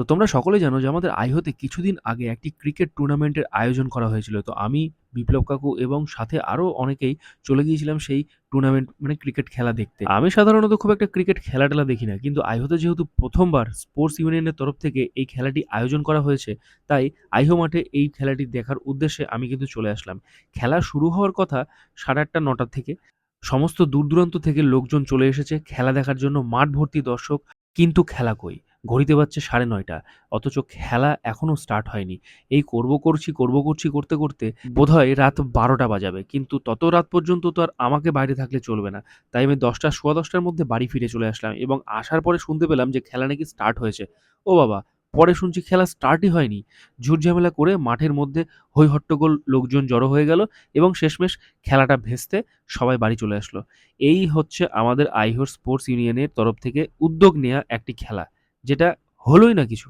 তো তোমরা সকলেই জানো যে আমাদের আইহোতে কিছুদিন আগে একটি ক্রিকেট টুর্নামেন্টের আয়োজন করা হয়েছিল। তো আমি, বিপ্লব কাকু এবং সাথে আরও অনেকেই চলে গিয়েছিলাম সেই টুর্নামেন্ট মানে ক্রিকেট খেলা দেখতে। আমি সাধারণত খুব একটা ক্রিকেট খেলা টেলা দেখি না, কিন্তু আইহোতে যেহেতু প্রথমবার স্পোর্টস ইউনিয়নের তরফ থেকে এই খেলাটি আয়োজন করা হয়েছে, তাই আইহো মাঠে এই খেলাটি দেখার উদ্দেশ্যে আমি কিন্তু চলে আসলাম। খেলা শুরু হওয়ার কথা সাড়ে আটটা নটার থেকে সমস্ত দূর দূরান্ত থেকে লোকজন চলে এসেছে। খেলা দেখার জন্য মাঠ ভর্তি দর্শক কিন্তু খেলা কই? ঘড়িতে বাজছে সাড়ে নয়টা। অথচ খেলা এখনও স্টার্ট হয়নি। এই করব করছি করব করছি, করতে করতে বোধহয় রাত বারোটা বাজাবে। কিন্তু তত রাত পর্যন্ত তো আর আমাকে বাইরে থাকলে চলবে না। তাই আমি দশটা, সোয়া দশটার মধ্যে বাড়ি ফিরে চলে আসলাম এবং আসার পরে শুনতে পেলাম যে খেলা নাকি স্টার্ট হয়েছে। ও বাবা, পরে শুনছি খেলা স্টার্টই হয়নি। ঝুটঝামেলা করে মাঠের মধ্যে হই হট্টগোল লোকজন জড়ো হয়ে গেল এবং শেষমেশ খেলাটা ভেস্তে সবাই বাড়ি চলে আসলো। এই হচ্ছে আমাদের আইহোর স্পোর্টস ইউনিয়নের তরফ থেকে উদ্যোগ নেওয়া একটি খেলা। যেটা হলোই না কিছু।